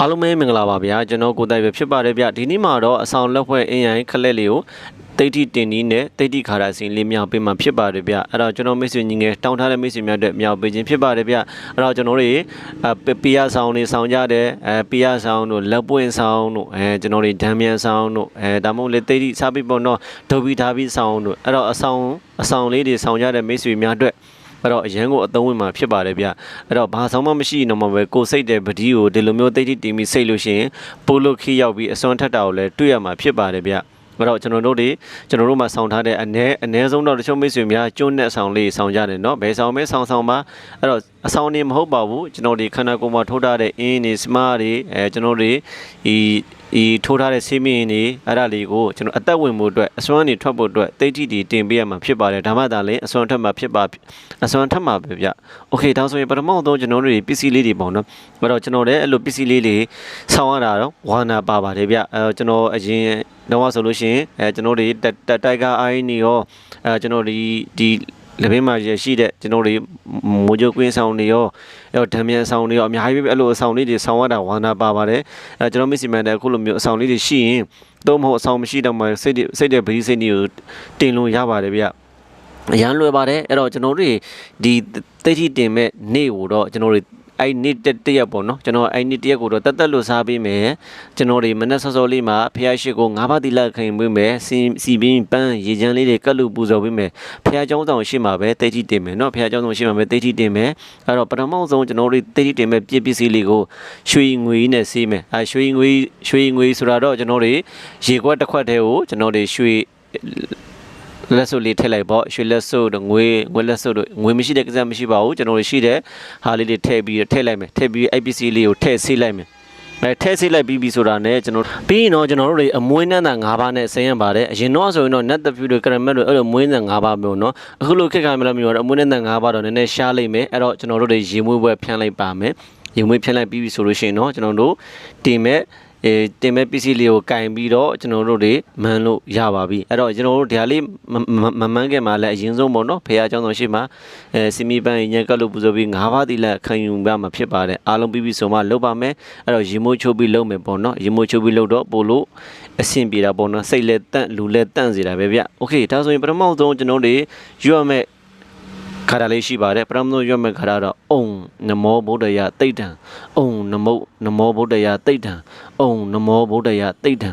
အားလုံးပဲမင်္ဂလာပါဗျာကျွန်တော်ကိုတိုင်ပဲဖြစ်ပါတယ်ဗျဒီနေ့မှာတော့အဆောင်လက်ဖွဲ့အင်းရိုင်းခလက်လေးကိုတိတ်တိတင်နီးနဲ့တိတ်တိခါရစီလေးမြောက်ပေးမှာဖြစ်ပါတယ်ဗျအဲ့တော့ကျွန်တော်မိတ်ဆွေညီငယ်တောင်းထားတဲ့မိတ်ဆွေများအတွက်မြောက်ပေးခြင်းဖြစ်ပါတယ်ဗျအဲ့တော့ကျွန်တော်တို့အဲပီယာဆောင်တွေဆောင်ကြတယ်အဲပီယာဆောင်တို့လက်ပွင့်ဆောင်တို့အဲကျွန်တော်တွေဓာမြန်ဆောင်တို့အဲဒါမှမဟုတ်လေတိတ်တိစားပြီးပေါ့နော်ဒုတ်ပြီးထားပြီးဆောင်တို့အဲ့တော့အဆောင်အဆောင်လေးတွေဆောင်ကြတဲ့မိတ်ဆွေများအတွက် အဲ့တော့အရန်ကိုအသုံးဝင်မှာဖြစ်ပါတယ်ဗျအဲ့တော့ဘာဆောင်မှမရှိတော့မှပဲကိုစိတ်တဲ့ပတိကိုဒီလိုမျိုးတိတ်တိတီမီစိတ်လို့ရှိရင်ပိုလို့ခီးရောက်ပြီးအစွမ်းထက်တာကိုလည်းတွေ့ရမှာဖြစ်ပါတယ်ဗျအဲ့တော့ကျွန်တော်တို့တွေကျွန်တော်တို့မှာဆောင်းထားတဲ့အ ਨੇ အ ਨੇ ဆုံးတော့တချို့မိတ်ဆွေများကျွန်းနဲ့ဆောင်းလေးဆောင်းကြတယ်เนาะဘယ်ဆောင်းမဲဆောင်းဆောင်းပါအဲ့တော့အဆောင်းနေမဟုတ်ပါဘူးကျွန်တော်ဒီခန္ဓာကိုယ်မှာထိုးထားတဲ့အင်းတွေစမားတွေအဲကျွန်တော်တွေဒီ ဒီထိုးထားတဲ့ဆေးမင်းတွေအဲ့ဒါလေးကိုကျွန်တော်အသက်ဝင်မှုအတွက်အစွမ်းနေထွက်ဖို့အတွက်တိတ်တိတီတင်ပေးရမှာဖြစ်ပါတယ်ဒါမှသာလေအစွမ်းထက်မှာဖြစ်ပါအစွမ်းထက်မှာပဲဗျโอเคဒါဆိုရင်ပထမဆုံးကျွန်တော်တို့ပစ္စည်းလေးတွေပေါ့နော်အဲ့တော့ကျွန်တော်လည်းအဲ့လိုပစ္စည်းလေးတွေဆောင်းရတာတော့ဝါနာပါပါတယ်ဗျအဲ့တော့ကျွန်တော်အရင်တော့ဆိုလို့ရှိရင်အဲကျွန်တော်တွေတက်တိုက်ကအိုင်းနေရောအဲကျွန်တော်ဒီဒီ လက်ဘေးမှာရရှိတဲ့ကျွန်တော်တွေမိုးကြိုကွင်းဆောင်တွေရောအဲတော့ဓာမြန်ဆောင်တွေရောအများကြီးပဲအဲ့လိုအဆောင်လေးတွေဆောင်ရတာဝါနာပါပါတယ်အဲကျွန်တော်မစ်စီမန်တဲ့အခုလိုမျိုးအဆောင်လေးတွေရှိရင်တော့မဟုတ်အဆောင်မရှိတော့မှစိတ်တွေစိတ်တဲ့ဗီစိတ်တွေကိုတင်လို့ရပါတယ်ဗျအရန်လွယ်ပါတယ်အဲ့တော့ကျွန်တော်တို့ဒီတိတ်ထိတင်မဲ့နေ့ကိုတော့ကျွန်တော်တို့ အဲ့နေ့တက်တရက်ပေါ့နော်ကျွန်တော်အဲ့နေ့တရက်ကိုတော့တက်တက်လို့စားပေးမယ်ကျွန်တော်တွေမနေ့စောစောလေးမှာဖះရှိကိုငါးပါးတိလက်ခင်ပေးမယ်စီစီပင်းပန်းရေချမ်းလေးတွေကတ်လို့ပူဇော်ပေးမယ်ဖះเจ้าဆောင်ရှိမှာပဲတိတ်ထိတင်မယ်နော်ဖះเจ้าဆောင်ရှိမှာပဲတိတ်ထိတင်မယ်အဲ့တော့ပထမဆုံးကျွန်တော်တို့တိတ်ထိတင်မဲ့ပြည့်ပစ္စည်းလေးကိုရွှေငွေနဲ့ဆေးမယ်အဲရွှေငွေရွှေငွေဆိုတာတော့ကျွန်တော်တွေရေခွက်တစ်ခွက်တည်းကိုကျွန်တော်တွေရွှေ လက်စုပ်လေးထည့်လိုက်ပေါ့ရွှေလက်စုပ်တို့ငွေငွေလက်စုပ်တို့ငွေမရှိတဲ့ကိစ္စမရှိပါဘူးကျွန်တော်တို့ရှိတဲ့ဟာလေးတွေထည့်ပြီးထည့်လိုက်မယ်ထည့်ပြီး IPC လေးကိုထည့်ဆေးလိုက်မယ်အဲထည့်ဆေးလိုက်ပြီးပြီဆိုတာနဲ့ကျွန်တော်ပြီးရင်တော့ကျွန်တော်တို့တွေအမွေးနှမ်းတာ၅ပါးနဲ့ဆင်းရပါတယ်အရင်တော့ဆိုရင်တော့ net the view တွေ caramel တွေအဲ့လိုမွေးနှမ်း၅ပါးမျိုးเนาะအခုလိုခက်ခါမလို့မျိုးတော့အမွေးနှမ်း၅ပါးတော့နည်းနည်းရှားလိုက်မယ်အဲ့တော့ကျွန်တော်တို့တွေရေမွေးပွဲဖြန်းလိုက်ပါမယ်ရေမွေးဖြန်းလိုက်ပြီးပြီဆိုလို့ရှိရင်တော့ကျွန်တော်တို့တင်မဲ့ အဲတင်မဲ့ပစ္စည်းလေးကိုကင်ပြီးတော့ကျွန်တော်တို့တွေမန်းလို့ရပါပြီအဲ့တော့ကျွန်တော်တို့ဒီဟာလေးမမန်းခင်မှာလည်းအရင်ဆုံးပေါ့နော်ဖေဟာကျောင်းတော်ရှိမှာအဲစီမီပန်းညက်ကလို့ပူဇော်ပြီး၅ပါးတိလက်ခံယူပါမှာဖြစ်ပါတယ်အားလုံးပြီးပြီဆိုမှလုပ်ပါမယ်အဲ့တော့ရေမိုးချိုးပြီးလုပ်မယ်ပေါ့နော်ရေမိုးချိုးပြီးလုပ်တော့ပို့လို့အဆင်ပြေတာပေါ့နော်စိတ်လည်းတန့်လူလည်းတန့်စေတာပဲဗျโอเคဒါဆိုရင်ပထမဆုံးကျွန်တော်တို့ရွရမဲ့ ခါတာလေးရှိပါတယ်ပရမနုရွတ်မဲ့ခါတာတော့အုံနမောဗုဒ္ဓယတိတ်တံအုံနမုတ်နမောဗုဒ္ဓယတိတ်တံအုံနမောဗုဒ္ဓယတိတ်တံ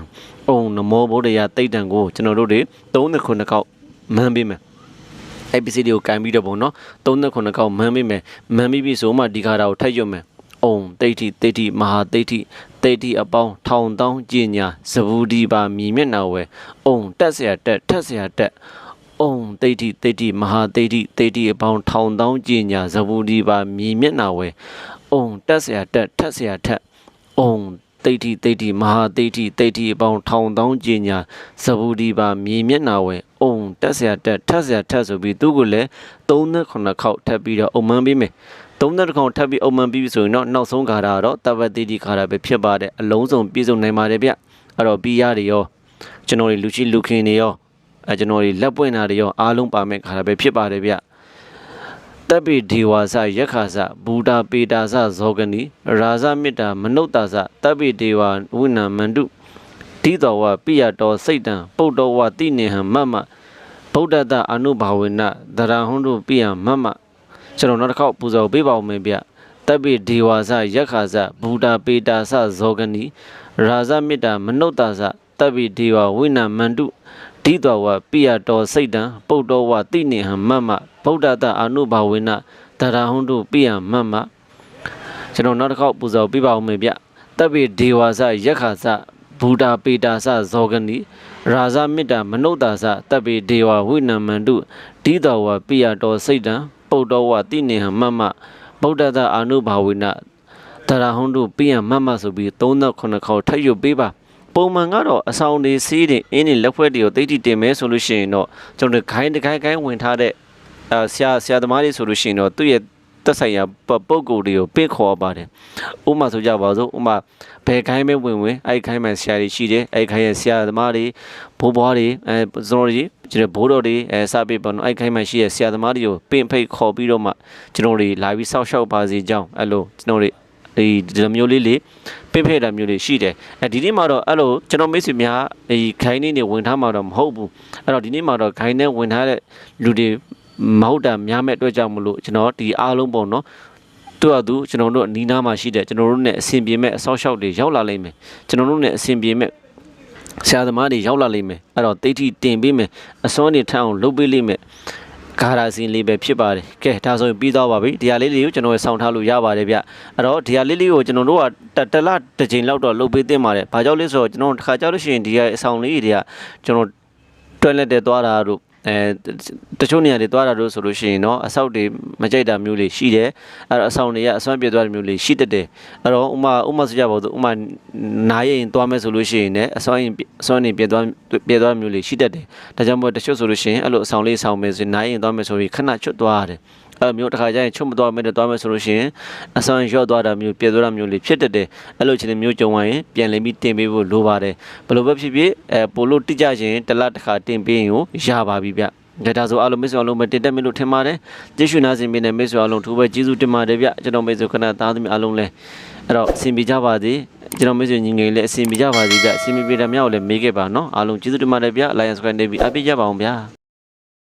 အုံနမောဗုဒ္ဓယတိတ်တံကိုကျွန်တော်တို့တွေ39ခေါက်မှန်းပေးမယ် episode ကိုကန်ပြီးတော့ပုံနော်39ခေါက်မှန်းပေးမယ်မှန်းပြီးပြီဆိုမှဒီခါတာကိုထပ်ရွတ်မယ်အုံတိဋ္ဌိတိဋ္ဌိမဟာတိဋ္ဌိတိဋ္ဌိအပေါင်းထောင်တောင်းကြင်ညာဇဗူဒီပါမြည်မျက်နာဝဲအုံတက်ဆရာတက်ထက်ဆရာတက် ပုံတိဋ္ဌိတိဋ္ဌိမဟာတိဋ္ဌိတိဋ္ဌိအပေါင်းထောင်တောင်းကြညာဇဗုဒီပါမြေမျက်နာဝဲအုံတက်ဆရာတက်ထက်ဆရာထက်အုံတိဋ္ဌိတိဋ္ဌိမဟာတိဋ္ဌိတိဋ္ဌိအပေါင်းထောင်တောင်းကြညာဇဗုဒီပါမြေမျက်နာဝဲအုံတက်ဆရာတက်ထက်ဆရာထက်ဆိုပြီးသူ့ကိုလည်း39ခေါက်ထပ်ပြီးတော့အုံမှန်းပေးမယ်30ခေါက်ထပ်ပြီးအုံမှန်းပြီးဆိုရင်တော့နောက်ဆုံးခါတာတော့တပ္ပတိတိခါတာပဲဖြစ်ပါတယ်အလုံးစုံပြည့်စုံနိုင်ပါတယ်ဗျအဲ့တော့ပြီးရတယ်ရောကျွန်တော်တို့လူချင်းလူခင်တွေရော အဲကျွန်တော်တွေလက်ပွင့်တာတွေရောအားလုံးပါမဲ့ခါတာပဲဖြစ်ပါတယ်ဗျတပ်ပိဒေဝါစယက္ခာစဘူတာပေတာစဇောဂနီရာဇမေတ္တာမနုဿတာစတပ်ပိဒေဝါဝိနမန္တုတိတော်ဝပိယတော်စိတ်တံပုတ်တော်ဝတိနေဟံမမဗုဒ္ဓတအနုဘာဝေနသရဟွန်းတို့ပိယမမကျွန်တော်နောက်တစ်ခေါက်ပူဇော်ပေးပါဦးမယ်ဗျတပ်ပိဒေဝါစယက္ခာစဘူတာပေတာစဇောဂနီရာဇမေတ္တာမနုဿတာစတပ်ပိဒေဝဝိနမန္တု ဒိတော်ဝပိယတော်စိတ်တံပုတ်တော်ဝတိနေဟံမမဗုဒ္ဓတအာနုဘာဝေနတရာဟုံတုပိယမမကျွန်တော်နောက်တစ်ခေါက်ပူဇော်ပေးပါဦးမယ်ဗျတပ်ပိဒေဝါစယက္ခာစဘူတာပေတာစဇောဂနီရာဇမေတ္တာမနုဿတာစတပ်ပိဒေဝဝိနမန္တုဒိတော်ဝပိယတော်စိတ်တံပုတ်တော်ဝတိနေဟမမဗုဒ္ဓသာအာနုဘာဝိနတရာဟုံတို့ပြရမမဆိုပြီး39ခေါက်ထပ်ရွတ်ပေးပါ ပုံမှန်ကတော့အဆောင်တွေစီးတွေအင်းတွေလက်ဖွဲ့တွေကိုတိတ်တိတင်မဲဆိုလို့ရှိရင်တော့ကျွန်တော်ခိုင်းတခိုင်းခိုင်းဝင်ထားတဲ့အဲဆရာဆရာသမားတွေဆိုလို့ရှိရင်တော့သူ့ရဲ့တက်ဆိုင်ရာပုံကိုယ်တွေကိုပင့်ခေါ်ပါတယ်ဥမာဆိုကြပါစို့ဥမာဘယ်ခိုင်းမဲဝင်ဝင်အဲ့ခိုင်းမှဆရာတွေရှိတယ်အဲ့ခိုင်းရဲ့ဆရာသမားတွေဘိုးဘွားတွေအဲကျွန်တော်တို့ကျွန်တော်ဘိုးတော်တွေအဲစပေးပေါ့နော်အဲ့ခိုင်းမှရှိရဲ့ဆရာသမားတွေကိုပင့်ဖိတ်ခေါ်ပြီးတော့မှကျွန်တော်တွေလာပြီးစောက်ရှောက်ပါစေကြောင်းအဲ့လိုကျွန်တော်တွေ ဒီဒီလိုမျိုးလေးလေးပင့်ဖဲ့တာမျိုးလေးရှိတယ်အဲဒီနေ့မှာတော့အဲ့လိုကျွန်တော်မိတ်ဆွေများဒီခိုင်းနေနေဝင်ထားမှာတော့မဟုတ်ဘူးအဲ့တော့ဒီနေ့မှာတော့ခိုင်းနေဝင်ထားတဲ့လူတွေမဟုတ်တာများမဲ့အတွက်ကြောင့်မလို့ကျွန်တော်ဒီအားလုံးပေါ့နော်တူအပ်သူကျွန်တော်တို့အနီးနားမှာရှိတဲ့ကျွန်တော်တို့ ਨੇ အဆင်ပြေမဲ့အဆောက်အအုံတွေရောက်လာလိမ့်မယ်ကျွန်တော်တို့ ਨੇ အဆင်ပြေမဲ့ဆရာသမားတွေရောက်လာလိမ့်မယ်အဲ့တော့တိတ်ထိတင်ပေးမယ်အစွမ်းတွေထမ်းအောင်လုပ်ပေးလိမ့်မယ် ဂါရာစင်လေးပဲဖြစ်ပါတယ်ကဲဒါဆိုရင်ပြီးသွားပါပြီဒီဟာလေးလေးကိုကျွန်တော်ဆောင်းထားလို့ရပါတယ်ဗျအဲ့တော့ဒီဟာလေးလေးကိုကျွန်တော်တို့ကတတလတစ်ချိန်လောက်တော့လုပ်ပေးသင့်ပါတယ်ဘာကြောင့်လဲဆိုတော့ကျွန်တော်တစ်ခါကြောက်လို့ရှိရင်ဒီဟာအဆောင်လေးတွေကကျွန်တော်တွက်လက်တဲ့သွားတာတို့ အဲတချို့နေရာတွေသွားတာတို့ဆိုလို့ရှိရင်တော့အဆောက်တွေမကြိုက်တာမျိုးတွေရှိတယ်အဲ့တော့အဆောင်တွေကအစွမ်းပြေသွားတဲ့မျိုးတွေရှိတတ်တယ်အဲ့တော့ဥမာဥမာဆိုကြပါဦးဥမာနားရင်သွားမယ်ဆိုလို့ရှိရင်လည်းအစွမ်းရင်အစွမ်းနေပြေသွားပြေသွားမျိုးတွေရှိတတ်တယ်ဒါကြောင့်မို့တချို့ဆိုလို့ရှိရင်အဲ့လိုအဆောင်လေးဆောင်မယ်ဆိုရင်နားရင်သွားမယ်ဆိုရင်ခဏချွတ်သွားရတယ် အဲ့လိုမျိုးတစ်ခါကျရင်ချွတ်မသွားမယ်တဲ့သွားမယ်ဆိုလို့ရှိရင်အဆောင်ရော့သွားတာမျိုးပြေသွားတာမျိုးတွေဖြစ်တတ်တယ်အဲ့လိုချင်းမျိုးကြုံရင်ပြန်လည်ပြီးတင်ပေးဖို့လိုပါတယ်ဘယ်လိုပဲဖြစ်ဖြစ်အဲပိုလို့တိကျချင်းတစ်လတစ်ခါတင်ပေးရင်ကိုရပါပြီဗျဒါဒါဆိုအားလုံးမိတ်ဆွေအားလုံးပဲတင်တက်မလို့ထင်ပါတယ်ကျေးဇူးနာစင်ပေးနေမိတ်ဆွေအားလုံးထိုးပဲကျေးဇူးတင်ပါတယ်ဗျကျွန်တော်မိတ်ဆွေခဏသားသမီးအားလုံးလဲအဲ့တော့အဆင်ပြေကြပါစေကျွန်တော်မိတ်ဆွေညီငယ်လည်းအဆင်ပြေကြပါစေဗျအဆင်ပြေတဲ့မြောက်လည်းမေးခဲ့ပါနော်အားလုံးကျေးဇူးတင်ပါတယ်ဗျ Alliance Square နေပြီးအပြည့်ကြပါအောင်ဗျာ